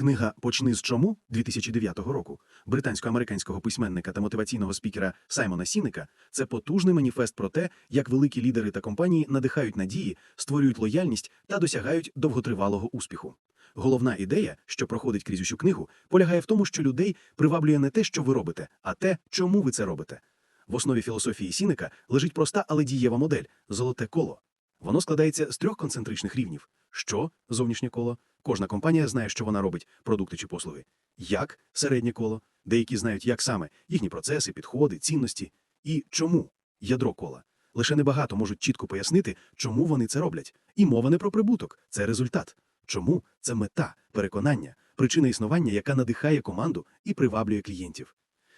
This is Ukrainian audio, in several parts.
Книга Почни з чому 2009 року британсько-американського письменника та мотиваційного спікера Саймона Сіника це потужний маніфест про те, як великі лідери та компанії надихають надії, створюють лояльність та досягають довготривалого успіху. Головна ідея, що проходить крізь усю книгу, полягає в тому, що людей приваблює не те, що ви робите, а те, чому ви це робите. В основі філософії Сіника лежить проста, але дієва модель золоте коло. Воно складається з трьох концентричних рівнів: що зовнішнє коло. Кожна компанія знає, що вона робить, продукти чи послуги. Як середнє коло, деякі знають, як саме їхні процеси, підходи, цінності. І чому ядро кола. Лише небагато можуть чітко пояснити, чому вони це роблять. І мова не про прибуток, це результат. Чому це мета, переконання, причина існування, яка надихає команду і приваблює клієнтів.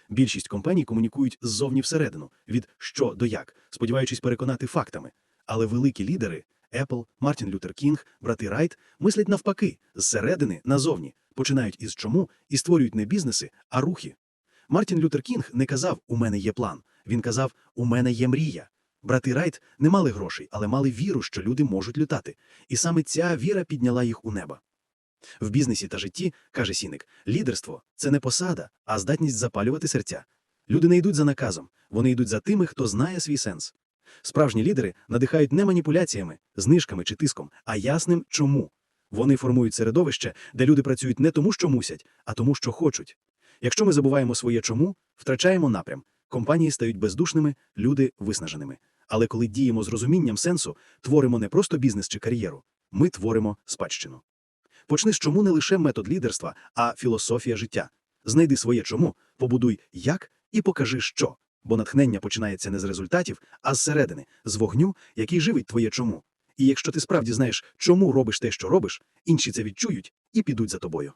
Більшість компаній комунікують ззовні всередину, від що до як, сподіваючись переконати фактами. Але великі лідери Apple, Мартін Лютер Кінг, брати Райт мислять навпаки, зсередини назовні, починають із чому і створюють не бізнеси, а рухи. Мартін Лютер Кінг не казав У мене є план. Він казав У мене є мрія. Брати Райт не мали грошей, але мали віру, що люди можуть літати. І саме ця віра підняла їх у небо. В бізнесі та житті, каже Сіник, лідерство це не посада, а здатність запалювати серця. Люди не йдуть за наказом, вони йдуть за тими, хто знає свій сенс. Справжні лідери надихають не маніпуляціями, знижками чи тиском, а ясним чому. Вони формують середовище, де люди працюють не тому, що мусять, а тому, що хочуть. Якщо ми забуваємо своє чому, втрачаємо напрям. Компанії стають бездушними, люди виснаженими. Але коли діємо з розумінням сенсу, творимо не просто бізнес чи кар'єру, ми творимо спадщину. Почни з чому не лише метод лідерства, а філософія життя. Знайди своє чому, побудуй як і покажи що. Бо натхнення починається не з результатів, а зсередини, з вогню, який живить твоє чому. І якщо ти справді знаєш, чому робиш те, що робиш, інші це відчують і підуть за тобою.